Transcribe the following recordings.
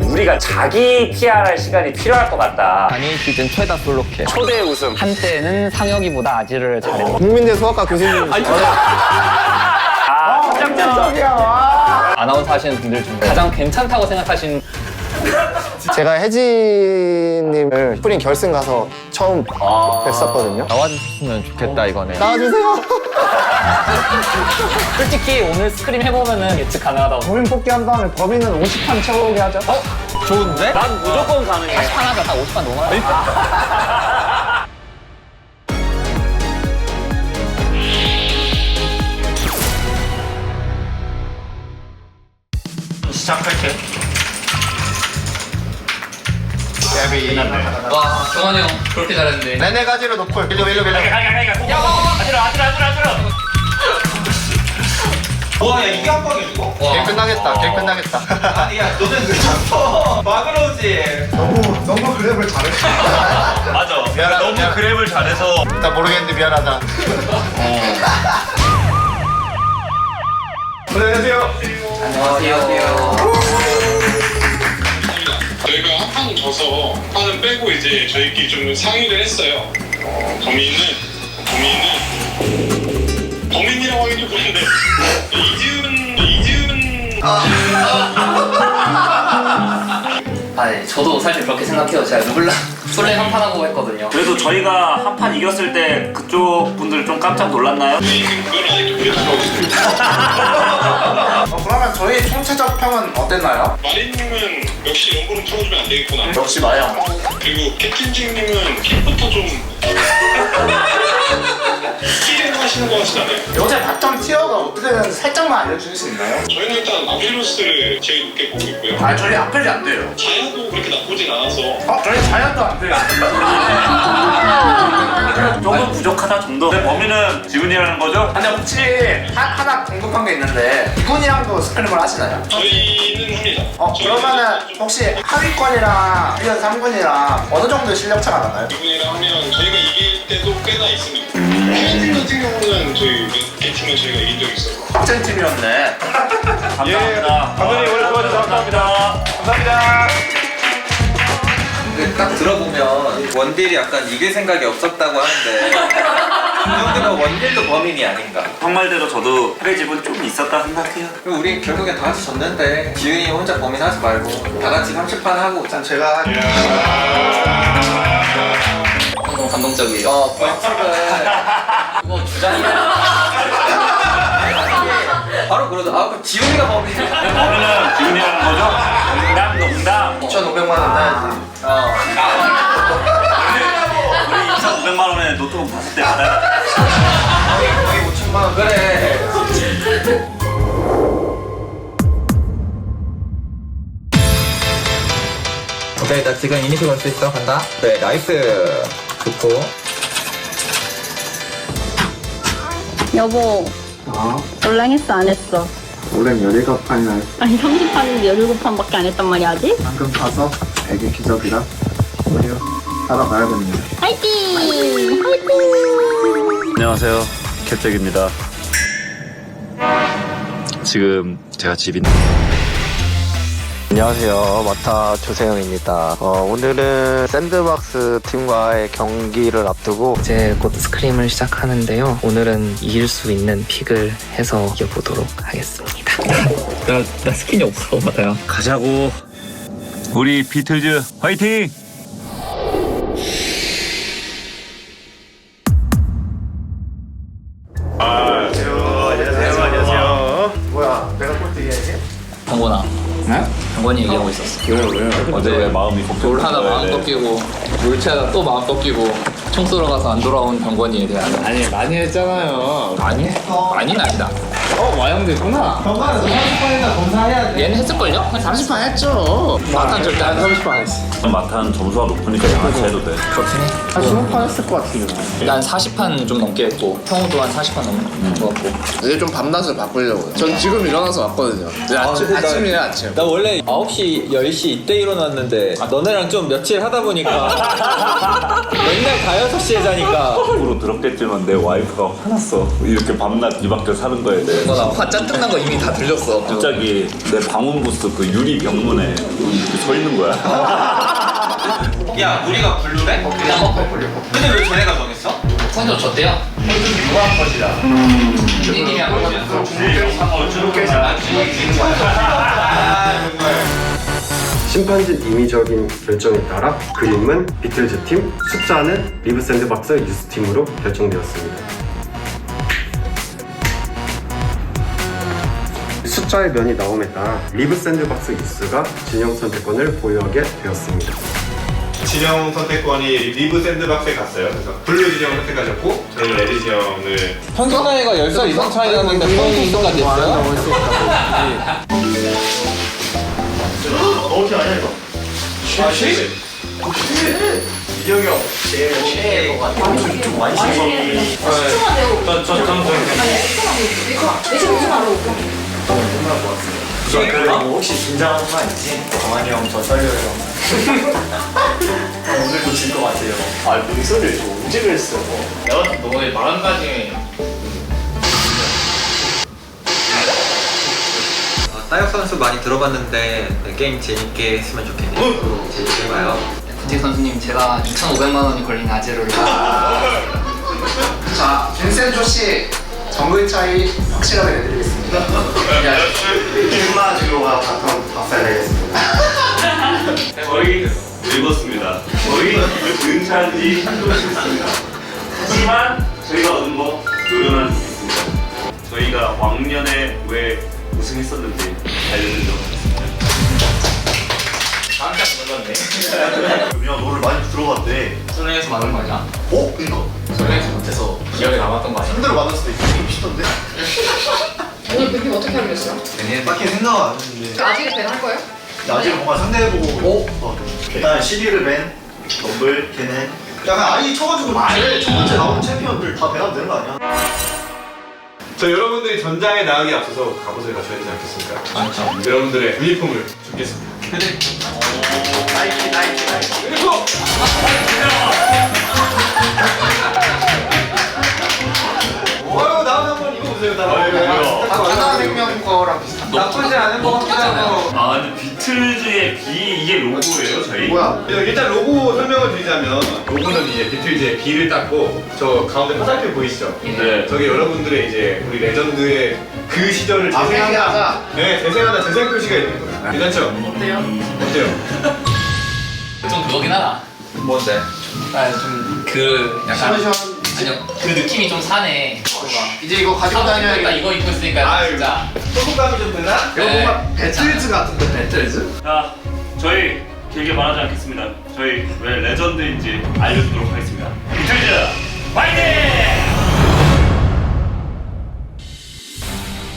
우리가 자기 PR할 시간이 필요할 것 같다. 아니 시즌 최다 솔로캐 초대 웃음. 한때는 상혁이보다 아지를 잘했는데 국민대 수학과 교수님 아, 첫장면. 아나운서 하시는 분들 중에 가장 괜찮다고 생각하시는 제가 혜진님을 스프링 결승 가서 처음 뵀었거든요. 나와주셨으면 좋겠다 이거네. 나와주세요. 솔직히 오늘 스크림 해보면은 예측 가능하다고 범인 뽑기 한 다음에 범인은 50판 채워오게 하죠. 좋은데? 난 무조건 가능해. 하나가 다 50만 넘어요. 시작할게. 와 정환이 형 그렇게 잘했는데 네네 가지로 놓고 일로 일로 일로 가게 가게 가게 가게. 아들아 아들아 아들아 아들아. 와, 야, 이게 한 방에 이거? 길 끝나겠다 길 끝나겠다 아니, 야, 너는 왜 자꾸 막으러 오지? 너무 그랩을 잘해 맞아. 미안하다, 너무 미안하다. 그랩을 잘해서. 일단 모르겠는데 미안하다 안녕하세요 저희가 한 판은 져서 한 판은 빼고 이제 저희끼리 좀 상의를 했어요. 어, 범인은 범인은 아니 저도 사실 그렇게 생각해요 제가 르블랑 솔레 한판 하고 했거든요 그래도 저희가 한 판 이겼을 때 그쪽 분들 좀 깜짝 놀랐나요? 있어요. 그러면 저희 총체적 평은 어땠나요? 마린님은 역시 연구를 풀어주면 안 되겠구나. 역시 마영. 그리고 캡틴징님은 킥부터 좀 하시는 것 같진 않아요. 요새 바텀 티어가 어떻게 되는지 살짝만 알려주실 수 있나요? 저희는 일단 아필로스를 제일 높게 보고 있고요. 아 저희 아펠이 안 돼요. 자야도 그렇게 나쁘진 않아서 어 저희 자연도 안 돼요. 조금 부족하다 정도. 근데 범인은 지훈이라는 거죠? 근데 혹시 하, 하나 궁금한 게 있는데 이분이랑도 스크림을 하시나요? 저희는 합니다. 어 그러면은 혹시 하위권이랑 1년 3군이랑 어느 정도 실력 차가 나나요? 이분이랑 하면 저희가 이길 때도 꽤나 있습니다. 캡틴 같은 경우는 저희 몇개 팀은 저희가 이긴 적이 있어요. 학생 팀이었네. 감사합니다. 감독님 오늘 도와주셔서 감사합니다. 감사합니다. 근데 딱 들어보면 원딜이 약간 이길 생각이 없었다고 하는데 이 정도면 원딜도 범인이 아닌가 정말대로 저도 패배집은 좀 있었다 생각해요. 그리고 우리 결국엔 다 같이 졌는데 지훈이 혼자 범인 하지 말고 다 같이 30판 하고 일단 제가 너무 감동적이에요 어 포인트를 그거 주장이야 바로 그러다 아 그럼 지훈이가 범인이야 범인은 지훈이라는 거죠? 농담 농담. 2,500만 원 내야지. 어. 우리 2,500만 원에 노트북 봤을 때 받아요. 거의 5천만 원. 그래 오케이 나 지금 이니시 걸 수 있어 간다 네 나이스 좋고 여보. 올랑 했어 안 했어? 원래 17판이나 아니 30판인데 17판밖에 안 했단 말이야 아직? 방금 봐서 되게 기적이라 우리요 하러 가야 됩니다. 화이팅! 화이팅! 안녕하세요. 캡잭입니다. 지금 제가 집인 안녕하세요. 마타 조세영입니다. 어, 오늘은 샌드박스 팀과의 경기를 앞두고 이제 곧 스크림을 시작하는데요. 오늘은 이길 수 있는 픽을 해서 이겨보도록 하겠습니다. 나, 나 스킨이 없어 맞아요 가자고. 우리 비틀즈 화이팅! 병건이 얘기하고 있었어. 어제 왜 마음이 걱정? 롤 하다 마음 꺾이고 롤체하다 또 마음 꺾이고 총 쏘러 가서 안 돌아온 병건이에 대한. 아니 많이 했잖아요. 아니? 아니는 아니다 어 와영도 있구나 정말은 30판이나 검사해야 돼. 얘는 했을걸요? 한 30판 30판 했죠. 마탄 절대 안 30판 했어. 마탄 점수가 높으니까 양아치 해도 돼. 그렇긴 해 한 20판 했을 것 같은데. 난 40판 좀 넘게 했고 형우도 한 40판 넘는 것 같고 이제 좀 밤낮을 바꾸려고요. 전 지금 일어나서 왔거든요. 네, 아침, 근데 나- 아침이에요 아침. 나 원래 9시, 10시 이때 일어났는데 너네랑 좀 며칠 하다 보니까 맨날 다 6시에 자니까 앞으로 들었겠지만 내 와이프가 화났어. 이렇게 밤낮 뒤바뀌어 사는 거에 대해. 뭔가 화 잔뜩 난 거 이미 다 들렸어. 갑자기 내 방문 부스 그 유리 벽문에 이렇게 서 있는 거야. 야 우리가 블루래? 근데 왜 쟤네가 정했어? 선조 줬대요. 유한 것이다. 님이 한 거. 심판진 임의적인 결정에 따라 그림은 비틀즈 팀, 숫자는 리브 샌드박스 유스 팀으로 결정되었습니다. 숫자의 면이 나옴에 따라 리브 샌드박스 유스가 진영 선택권을 보유하게 되었습니다. 진영 선택권이 리브 샌드박스에 갔어요. 그래서 블루 진영을 선택하셨고 저희는 레드 진영을 평균 나이가 10살 이상 차이 나는데 평균 이동까지 했어요? 어떻게 아냐 이거? 아, 시 이경이 형 제일 최애 것 같아. 좀 많이 씹어. 아, 뭐 혹시 긴장하는 거 아니지? 정한이 형 저 떨려요. 아, 오늘도 질 것 같아요. 아, 문서를 저 언제 그랬어? 내가 너네 말한 가지 어, 따역 선수 많이 들어봤는데 네, 게임 재밌게 했으면 좋겠네요. 재밌게 해봐요. 군직 선수님 제가 2,500만 원이 걸린 아재를 자, 빈센 조 씨 정글 차이 확실하게 내드리겠습니다. 흑마주로가 바텀 박살 내겠습니다. 저희 읽었습니다. 저희 은퇴한 지 됐습니다. 하지만 저희가 얻은 거 노련한 적이 있습니다. 저희가 왕년에 왜 우승했었는지 알려드리도록 하겠습니다. 야, 너를 많이 들어봤대. 설레에서 맞은 거 아니야? 어? 그니까. 했어요? 딱히 생각 안 했는데. 아직은 밴할 거예요? 나중에 뭔가 상대해보고. 어? 일단 12를 밴, 덤블, 걔네. 약간 아이 쳐가지고 제일 첫 번째 나오는 챔피언들 다 배하면 되는 거 아니야? 저 여러분들이 전장에 나가기 앞서서 갑옷을 갖춰야 되지 않겠습니까? 맞죠. 여러분들의 유니폼을 주겠습니다. 나이키, 나이키, 나이키. 그리고 한번 입어보세요. 다. 하나생명 거랑 비슷한. 나쁘지 않은 것 같기도 하고. 아 근데 비틀즈의 B 이게 로고예요 저희? 뭐야? 일단 로고 설명을 드리자면 로고는 이제 비틀즈의 B를 땄고 저 가운데 화살표 보이시죠? 네. 저게 여러분들의 이제 우리 레전드의 그 시절을 아, 재생하다 회귀하자. 네 재생하다 재생 표시가 있는 거예요 괜찮죠? 어때요? 어때요? 좀 그거긴 하다. 뭔데? 아 좀그 약간 시원시원. 아니요 그 느낌이 좀 사네. 이제 이거 가지고 딱 다녀야겠다. 이거 입고 있으니까 아유. 진짜 소속감이 좀 되나? 이거 뭔가 배틀즈 같은데, 배틀즈? 자 저희 길게 말하지 않겠습니다. 저희 왜 레전드인지 알려주도록 하겠습니다. 비틀즈 화이팅!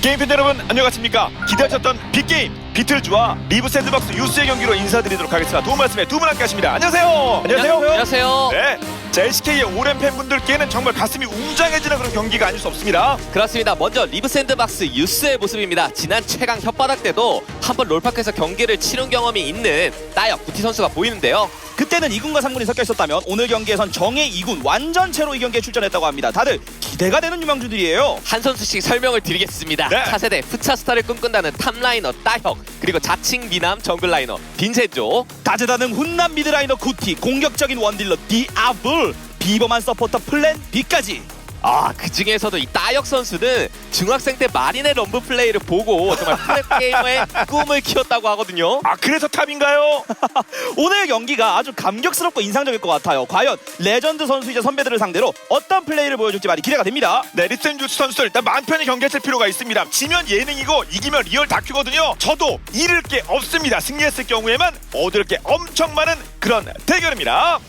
게임팬 여러분 안녕하십니까 기다리셨던 빅게임 비틀즈와 리브 샌드박스 유스의 경기로 인사드리도록 하겠습니다 도움 말씀에 두 분 함께 하십니다 안녕하세요 안녕하세요 안녕하세요. 네. 자 LCK의 오랜 팬분들께는 정말 가슴이 웅장해지는 그런 경기가 아닐 수 없습니다 그렇습니다. 먼저 리브 샌드박스 유스의 모습입니다. 지난 최강 혓바닥 때도 한번 롤파크에서 경기를 치른 경험이 있는 따역 구티 선수가 보이는데요. 그때는 2군과 3군이 섞여 있었다면 오늘 경기에선 정의 2군 완전체로 이 경기에 출전했다고 합니다 다들 기대가 되는 유망주들이에요 한 선수씩 설명을 드리겠습니다. 네. 차세대 푸차 스타를 꿈꾼다는 탑라이너 따혁 그리고 자칭 미남 정글 라이너 빈센조 다재다능 훈남 미드라이너 구티 공격적인 원딜러 디아블 비범한 서포터 플랜 B까지 아, 그 중에서도 이 따역 선수는 중학생 때 마린의 럼브 플레이를 보고 정말 프로게이머의 꿈을 키웠다고 하거든요. 아 그래서 탑인가요? 오늘 경기가 아주 감격스럽고 인상적일 것 같아요. 과연 레전드 선수이자 선배들을 상대로 어떤 플레이를 보여줄지 많이 기대가 됩니다. 네, 리센 주스 선수들 일단 마음 편히 경기했을 필요가 있습니다. 지면 예능이고 이기면 리얼 다큐거든요. 저도 잃을 게 없습니다. 승리했을 경우에만 얻을 게 엄청 많은 그런 대결입니다.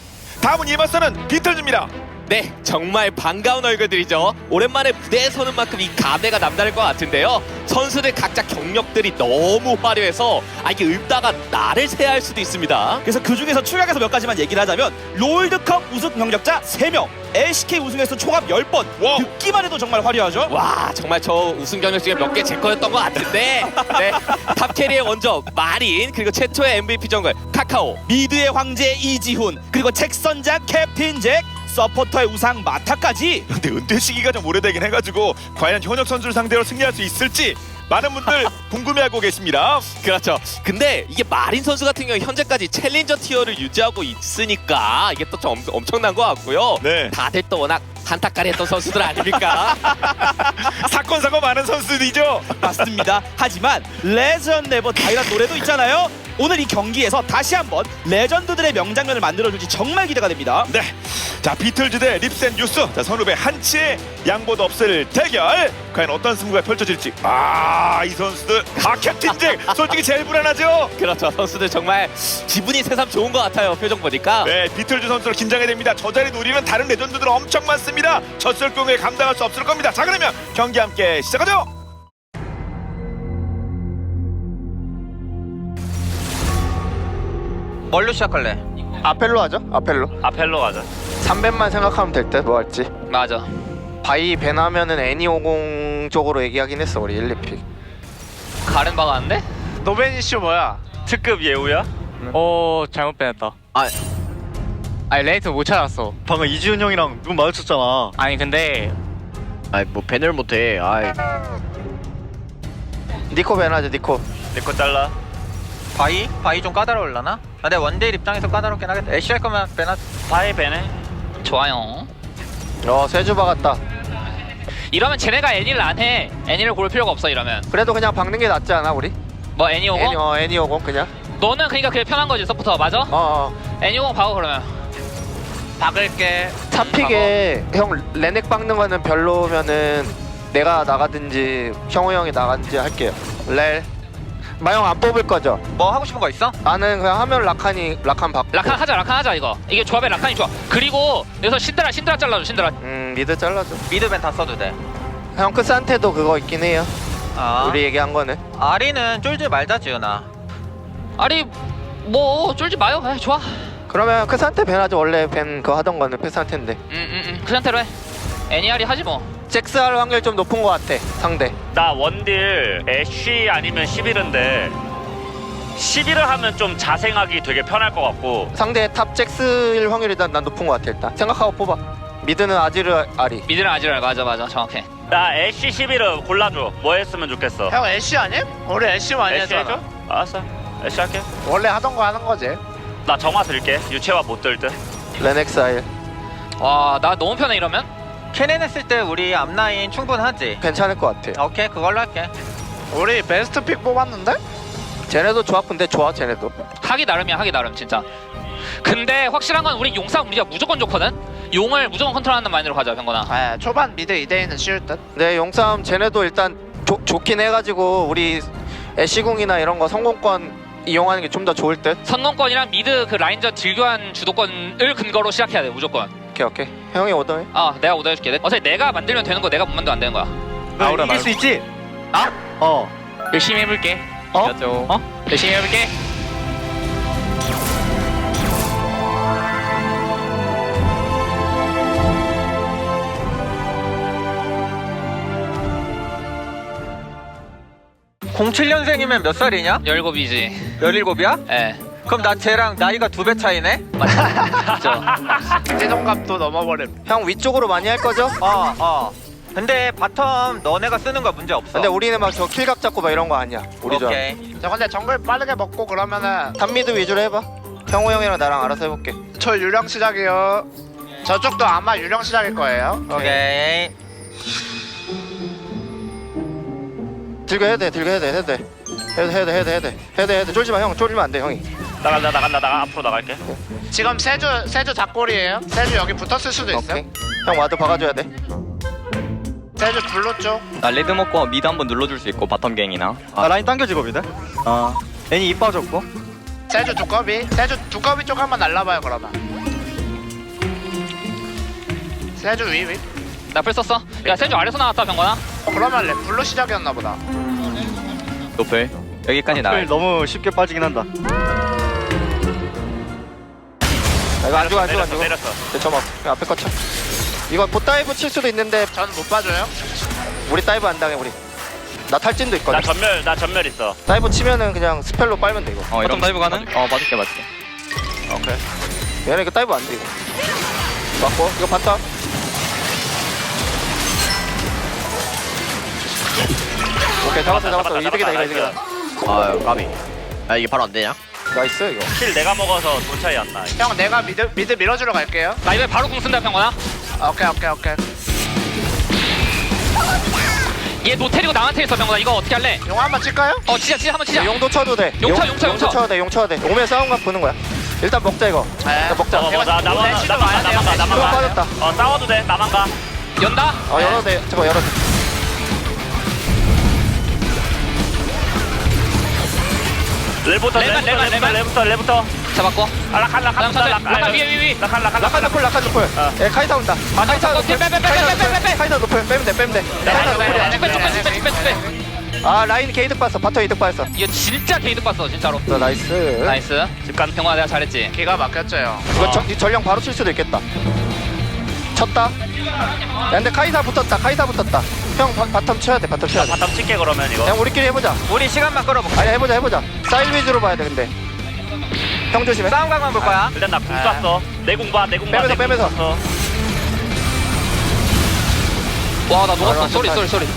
다음은 이마서는 비틀즈입니다. 네, 정말 반가운 얼굴들이죠. 오랜만에 무대에 서는 만큼 이 가대가 남다를 것 같은데요. 선수들 각자 경력들이 너무 화려해서 아 이게 읊다가 나를 세야 할 수도 있습니다. 그래서 그 중에서 추격해서 몇 가지만 얘기를 하자면 롤드컵 우승 경력자 3명, LCK 우승에서 총합 10번. 듣기만 해도 정말 화려하죠? 와 정말 저 우승 경력 중에 몇 개 제 거였던 것 같은데 네, 탑 캐리의 원조 마린 그리고 최초의 MVP 정글 카카오 미드의 황제 이지훈 그리고 책선장 캡틴 잭 서포터의 우상 마타까지 근데 은퇴 시기가 좀 오래되긴 해가지고 과연 현역 선수를 상대로 승리할 수 있을지 많은 분들 궁금해하고 계십니다. 그렇죠. 근데 이게 마린 선수 같은 경우 현재까지 챌린저 티어를 유지하고 있으니까 이게 또 좀 엄청난 것 같고요. 네. 다들 또 워낙 한타까리 했던 선수들 아닙니까? 사건 사고 많은 선수들이죠. 맞습니다. 하지만 레전 네버 다이란 노래도 있잖아요. 오늘 이 경기에서 다시 한번 레전드들의 명장면을 만들어줄지 정말 기대가 됩니다. 네. 자 비틀즈 대 립센 뉴스. 자 선후배 한치의 양보도 없을 대결. 과연 어떤 승부가 펼쳐질지. 아 이 선수들 마케팅쟁 솔직히 제일 불안하죠. 그렇죠. 선수들 정말 기분이 새삼 좋은 것 같아요. 표정 보니까. 네, 비틀즈 선수를 긴장해야 됩니다. 저 자리 노리는 다른 레전드들 엄청 많습니다. 졌을 경우에 감당할 수 없을 겁니다. 자, 그러면 경기 함께 시작하죠. 뭘로 시작할래? 아펠로 하죠? 아펠로. 아펠로 가자. 3벤만 생각하면 될 듯. 뭐 할지. 맞아. 바이 벤 하면은 애니50 쪽으로 얘기하긴 했어 우리 1, 2픽. 가른 박았는데? 노베니쇼 뭐야? 특급 예우야? 어 잘못 빼냈다. 아, 아니 레이트 못 찾았어. 방금 이지훈 형이랑 눈 마주쳤잖아. 아니 근데, 아니 뭐 밴을 못해. 아이. 니코 벤 하죠 니코. 내거 잘라. 바이? 바이 좀 까다로울라나? 아, 근데 원데일 입장에서 까다롭긴 하겠다. 애쉬 할 거면 베나 바이 베네. 좋아요. 어 세주 박았다. 이러면 쟤네가 애니를 안 해. 애니를 고를 필요가 없어 이러면. 그래도 그냥 박는 게 낫지 않아 우리? 뭐 애니 오고? 애니 어 애니50 그냥. 너는 그러니까 그게 편한 거지 서포터 맞아? 어. 어. 애니 오고 박아 그러면. 박을게. 탑픽에 형 레넥 박는 거는 별로면은 내가 나가든지 형우 형이 나가든지 할게요. 렐. 마형 안 뽑을 거죠? 뭐 하고 싶은 거 있어? 나는 그냥 하면 라칸이 라칸 받고. 라칸 하자 라칸 하자 이거. 이게 조합에 라칸이 좋아. 그리고 여기서 신드라 신드라 잘라줘 신드라. 음 미드 잘라줘. 미드벤 다 써도 돼. 형 크산테도 그거 있긴 해요. 아. 우리 얘기한 거는. 아리는 쫄지 말자 지은아. 아니 뭐 쫄지 마요. 에, 좋아. 그러면 크산테 벤하죠 원래 벤 그거 하던 거는 크산테인데. 응응응 그 상태로 해. 애니아리 하지 뭐. 잭스 할 확률 좀 높은 거 같아 상대. 나 원딜 애쉬 아니면 11인데 11을 하면 좀 자생하기 되게 편할 것 같고 상대 탑 잭스일 확률이 난, 난 높은 거 같아 일단. 생각하고 뽑아. 미드는 아지르 아리. 미드랑 아지랄 맞아 맞아 정확해. 나 애쉬 11을 골라줘. 뭐 했으면 좋겠어. 형 애쉬 아님? 우리 애쉬 많이 애쉬 해줘? 했잖아. 알았어. 애쉬 할게. 원래 하던 거 하는 거지. 나 정화 들게. 유채화 못 들 듯. 레넥스 아일. 와 나 너무 편해 이러면. 캐넨 했을 때 우리 앞라인 충분하지? 괜찮을 것 같아. 오케이 그걸로 할게. 우리 베스트 픽 뽑았는데? 쟤네도 좋아 근데 좋아 쟤네도. 하기 나름이야 하기 나름 진짜. 근데 확실한 건 우리 용상 우리가 무조건 좋거든. 용을 무조건 컨트롤하는 마인드로 가자 병건아. 아 초반 미드 2대2는 쉬울 듯. 네 용싸움 쟤네도 일단 좋 좋긴 해가지고 우리 애쉬궁이나 이런 거 성공권 이용하는 게 좀 더 좋을 듯. 선공권이랑 미드 그 라인전 딜교환 주도권을 근거로 시작해야 돼 무조건. 오케이 오케이. 형이 오더해. 아 내가 오더 해줄게. 어차피 내가 만들면 되는 거 내가 못 만들면 안 되는 거야. 나 이길 수 있지? 나? 어. 열심히 해볼게. 어? 어? 열심히 해볼게. 공 7년생이면 몇 살이냐? 열곱이지. 17이야? 예. 그럼 나 쟤랑 나이가 두 배 차이네? 맞죠. 최종값도 넘어버림. 형 위쪽으로 많이 할 거죠? 어, 어. 근데 바텀 너네가 쓰는 거 문제 없어. 근데 우리는 막 저 킬각 잡고 막 이런 거 아니야. 우리 좀. 오케이. 저 근데 정글 빠르게 먹고 그러면은 탑미드 위주로 해봐. 형우 형이랑 나랑 알아서 해볼게. 저 유령 시작이요. 저쪽도 아마 유령 시작일 거예요. 오케이. 들고 해야 돼, 들고 해야 돼, 해야 돼. 해야 돼, 해야 돼, 해야 돼, 해야 돼. 해야 돼. 쫄지 마, 형. 쫄면 안 돼, 형이. 나간다 나간다 나가 앞으로 나갈게. 지금 세주 세주 작골이에요. 세주 여기 붙었을 수도 있어요. 오케이. 형 와도 박아줘야 돼. 세주 블루 쪽. 나 레드 먹고 미드 한번 눌러줄 수 있고 바텀 갱이나 아, 라인 당겨지고 미드. 아 애니 입 빠졌고. 세주 두꺼비. 세주 두꺼비 쪽 한번 날라봐요 그러면. 세주 위 위. 나 풀 썼어. 야 세주 아래서 나왔다 병건아. 그러면 레 블루 시작이었나 보다. 노플 여기까지 나와 너무 쉽게 빠지긴 한다. 아, 이거 안 죽어, 안 죽어, 안 죽어. 내렸어. 네, 저막 앞에 거 쳐. 이거 보 다이브 칠 수도 있는데 전 못 봐줘요. 우리 다이브 안 당해 우리. 나 탈진도 나 있거든. 전멸 나 전멸 있어. 다이브 치면은 그냥 스펠로 빨면 돼 이거. 어 이런 다이브 가능? 어 맞을게 맞을게 오케이. 얘네 이거 다이브 안 돼 이거. 맞고 이거 바텀 오케이 잡았어 잡았어 이득이다 이거 이득이다 아 까비 아 이게 바로 안 되냐? 나이스 이거 킬 내가 먹어서 돈 차이 안 나. 형 내가 미드 미드 밀어주러 갈게요. 나 이번에 바로 궁 쓴다 병원아 오케이 오케이 오케이. 얘 노텔이고 남한테 있어 병원아 이거 어떻게 할래? 용 한번 칠까요? 어 치자 치자 한번 치자 용도 쳐도 돼 용쳐, 용쳐, 용도 용쳐. 쳐도 돼 용 쳐도 돼 오면 싸움각 보는 거야 일단 먹자 이거 일단 먹자 어, 뭐, 나 나만 가, 나만 가, 나만 가, 나만 가. 어 싸워도 돼, 나만 가. 연다? 어 열어도 돼 잠깐 열어도 돼 레부터, 레만, 레부터, 레만, 레만. 레부터, 레부터. 잡았고. 아, 라칸, 라칸, 라칸, 라칸, 라칸 위에, 위에, 위에. 라칸, 라칸, 라칸 노플 라칸 노플 예 카이사 온다. 아 카이사 노플 빼, 빼, 빼, 빼, 카이사 빼, 빼, 빼, 노플 빼. 카이사 노플 빼면 돼 빼면 돼. 카이사 노플이야 쭉빼쭉빼쭉빼쭉빼 아 라인 게이득 봤어. 바텀 이득 봤어. 이거 진짜 게이드 봤어 진짜로. 자, 나이스. 나이스. 집간. 병원아 내가 잘했지. 기가 막혔죠 형. 이거 전, 이 전령 바로 칠 수도 있겠다. 쳤다. 야 근데 카이사 붙었다. 카이사 붙었다 형 바, 바텀 쳐야 돼 바텀 쳐야 돼 바텀 칠게 그러면 이거. 형 우리끼리 해보자 우리 시간만 끌어볼까? 아니 해보자 해보자 사일 위주로 봐야 돼 근데 형 조심해 싸움 각만 볼 거야. 일단 나궁 쐈어. 내궁 봐, 내궁 봐. 빼면서, 빼면서. 와나 아, 녹았어 쏘리 쏘리 쏘리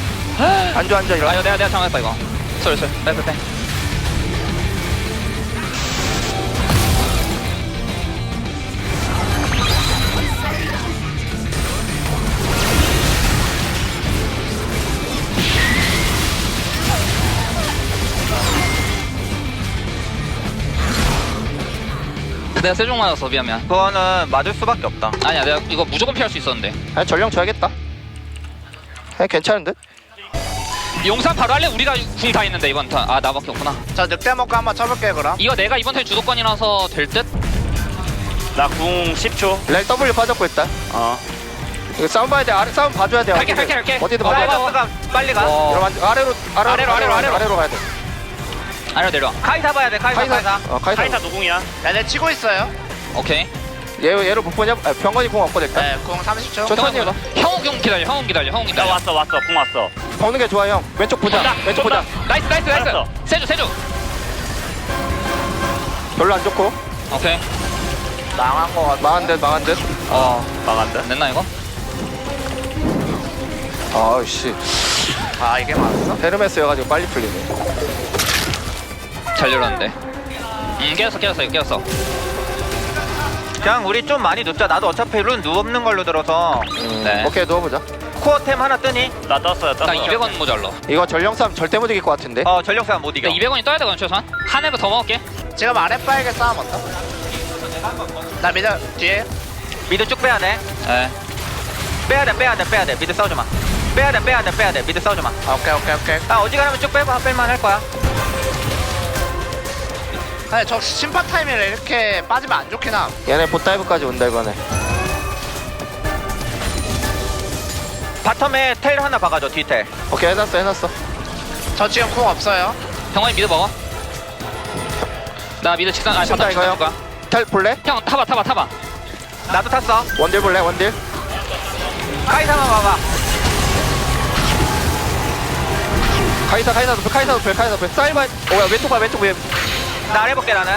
앉아 앉아 아 일어나 이거 내가 내가 장난했다 이거 쏘리 쏘리 빼빼 빼 내가 세종 맞았어 미안 미안 그거는 맞을 수밖에 없다. 아니야 내가 이거 무조건 피할 수 있었는데 아니 전령 줘야겠다 아니 괜찮은 듯? 용산 바로 할래? 우리가 궁다 있는데 이번 턴아 나밖에 없구나 저 늑대 먹고 한번 쳐볼게요 그럼. 이거 내가 이번 턴 주도권이라서 될 듯? 나 궁 10초. 렐 W 빠졌고 일단 어. 이거 싸움 봐야 돼 아래 싸움 봐줘야 돼 할게, 어디든. 할게, 할게. 어디든 어, 봐줘야 돼 어, 어. 가 빨리 가. 아래로 아래로 아래로, 아래로, 아래로. 아래로 가야 돼 아래로 내려와 카이사 봐야 돼. 카이사 카이사. 어 카이사 카이사 누궁이야? 얘네 치고 있어요. 오케이 얘 얘로 못 보냐? 아, 병원이 공 없거든 네, 공 30초. 천천히 해봐 형우 형 기다려 형우 기다려 나 기다려 왔어, 왔어. 궁 왔어. 보는 게 좋아 형 왼쪽 보자 본다, 왼쪽 본다. 보자 나이스 나이스 나이스 알았어. 세주 세주 별로 안 좋고 오케이 망한 거 같아. 망한 듯 망한 듯 어 망한다. 냈나 이거? 아우씨 아 이게 맞았어? 헤르메스여가지고 빨리 풀리네 잘 열었는데 음 깨졌어 이거 깨졌어 그냥 우리 좀 많이 눕자. 나도 어차피 룬 누없는 걸로 들어서 네. 오케이 누워보자 코어템 하나 뜨니? 나 떴어요, 떴어. 나 200원 모자라 이거 전령 싸움 절대 못 이길 것 같은데 어 전력 싸움 못 이겨. 야 200원이 떠야 되거든 최소한 한 앱을 더 먹을게 지금 아랫바에게 싸움 어떠? 나 미드 뒤에. 미드 쭉 빼야 돼. 네 빼야 돼 빼야 돼 빼야 돼. 미드 싸우지 마. 빼야 돼 빼야 돼 빼야 돼. 미드 싸우지 마. 아, 오케이 오케이 오케이. 아 어지간하면 쭉 빼봐 뺄만 할 거야. 아니 저 심판 타이밍에 이렇게 빠지면 안 좋긴 함. 얘네 보다이브까지 온다 이번에 바텀에 텔 하나 박아줘 뒤텔. 오케이 해놨어 해놨어 저 지금 공 없어요. 병원이 미드 먹어 나 미드 직선 아니 친다, 바텀 이거 형. 직선 텔 볼래? 형 타봐 타봐 타봐 나도 탔어. 원딜 볼래 원딜? 카이사만 봐봐. 카이사 카이사 높여 카이사 높여 카이사 높여 사이바 오야 왼쪽 봐 왼쪽 위 에나 아래 볼게 나는.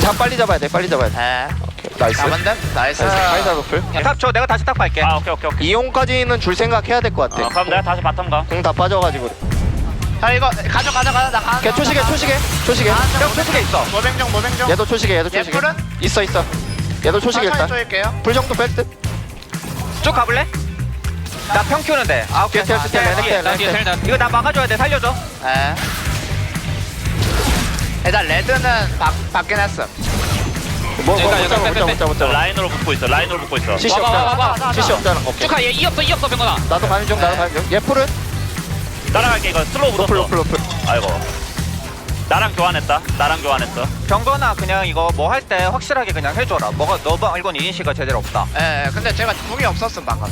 자 빨리 잡아야 돼 빨리 잡아야 돼 네. 오케이 나이스 듯? 나이스. 나이스 카이사 높을 탑줘 내가 다시 탑 갈게. 아, 오케이, 오케이, 오케이. 이용까지는 줄 생각해야 될것 어, 같아 그럼 내가 다시 바텀 가. 공 다 빠져가지고 자 이거 가져 가져 가져 나 가. 걔 초시계 초시계 초시계 형 초식에 있어. 모뱅정 모뱅정. 얘도 초시계 얘도 초시계 얘 뿔은? 있어 있어 얘도 초시계 천천히 일단 쪼일게요. 불 정도 뺄듯 쭉 가볼래? 나 평 큐는데. 아 오케이. 텔, 뒤에. 텔, 뒤에 텔 나- 이거 나 막아줘야 돼 살려줘. 네. 일단 레드는 바, 받긴 했음. 뭐, 뭐, 여기가, 못 잡아, 여기가, 못 잡아, 못 잡아. 라인으로 붙고 있어, 라인으로 붙고 있어. CC 와봐, 와봐, 와봐. 없잖아. CC 없잖아. 오케이. 쭉가 얘이 없어 이 없어 병원아 나도 가는 중, 나도 가는 중. 얘 풀은? 따라갈게, 이거 슬로우 묻었어. 노플, 노플. 아이고. 나랑 교환했다. 나랑 교환했어. 경건아 그냥 이거 뭐 할 때 확실하게 그냥 해줘라. 뭐가 너 말고는 이인시가 제대로 없다. 예, 예, 근데 제가 궁이 없었음 방금.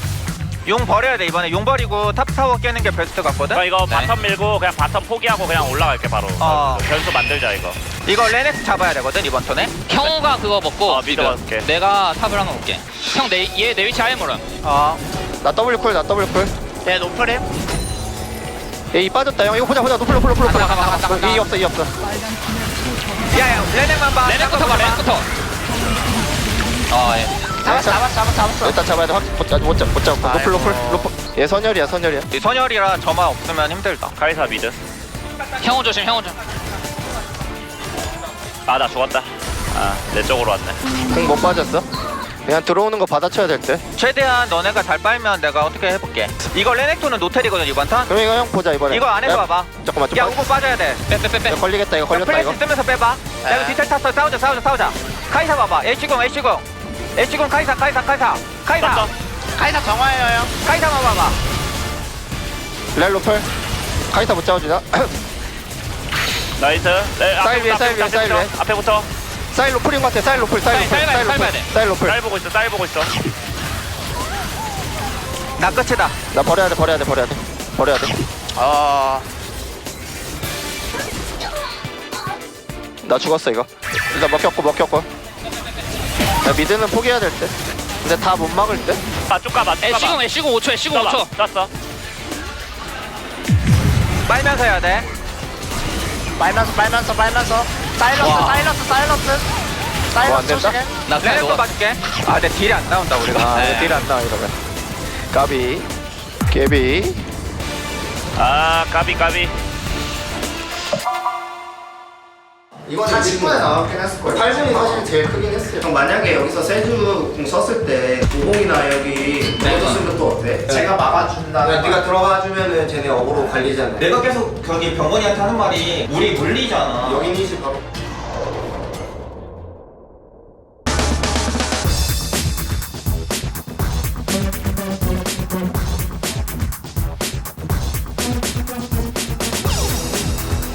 용 버려야 돼 이번에 용 버리고 탑 타워 깨는 게 베스트 같거든. 저 이거 네. 바텀 밀고 그냥 바텀 포기하고 그냥 올라갈게 바로. 어. 변수 만들자 이거. 이거 레넥 잡아야 되거든 이번 턴에. 형우가 그거 먹고 어, 미드 갈게. 내가 탑을 한번 볼게. 형 내 얘 내 위치 아예 모름. 어. 나 더블 쿨, 나 더블 쿨. 얘 노프림. 얘이 빠졌다 형 이거 보자 보자 노플 노플 노플 노플 간다, 간다, 간다, 간다. 이 없어 이 없어 야야 레넥만 봐. 레넥부터 봐 레넥부터. 어 예. 잡았어 잡았어 잡았어 잡았어. 일단 잡아야 돼 확, 못, 잡- 못, 잡, 못 잡고 노플 노플 노플 얘 선열이야 선열이야 이 선열이라 저만 없으면 힘들다. 카이사 미드. 형우 조심 형우 좀. 아나 죽었다. 아 내 쪽으로 왔네. 공못 빠졌어 그냥 들어오는 거 받아쳐야 될 때 최대한 너네가 잘 빨면 내가 어떻게 해볼게. 이거 레넥토는 노텔이거든 이번 턴. 그럼 이거 형 보자 이번에 이거 안에서 야, 봐봐. 잠깐만 야좀 우고 빠져야 돼. 빼빼빼빼. 야, 걸리겠다 이거 야, 걸렸다 플래시 이거 뜨면서 빼봐. 야 이거 디텔 탔어. 싸우자 싸우자 싸우자. 카이사 봐봐. H공 H공. H공 카이사 카이사 카이사. 카이사. 카이사 정화예요 형. 카이사만 봐봐. 렐 노플 카이사 못 잡아주나 나이스. 네, 사일 위에, 앞에부터, 사일 위에, 앞에부터, 사일 위에. 앞에부터. 사일 노플인 것 같아 사일 노플 사일 노플 사일 돼, 사일 쌀 보고 있어. 쌀 보고 있어. 나 끝이다. 나 버려야 돼 버려야 돼 버려야 돼 버려야 돼 아. 나 죽었어 이거 일단 먹혔고 먹혔고 야 미드는 포기해야 될 때 근데 다 못 막을 때 아, 쭉 가봐. 쭉 가봐. 애쉬공 애쉬공 5초 애쉬공 5초. 떴어. 빨면서 해야 돼. 빨면서 빨면서 빨면서. 사일러스 와. 사일러스 사일러스. 뭐안 된다? 나 그냥 레넥도 녹아. 봐줄게. 아, 내 딜이 안 나온다 우리가. 아 네. 딜안 나와 이러면 까비 깨비 아, 까비 까비. 이건 40분에 나왔긴 했을 거예요. 8분이 사실 제일 크긴 했어요. 그럼 만약에 여기서 세주 궁 썼을 때 50이나 여기 내줬으면 또 어때? 제가 막아준다. 네. 네가 들어가 주면은 쟤네 어그로 갈리잖아. 내가 계속 거기 병원이한테 하는 말이 우리 물리잖아. 여기니지 바로.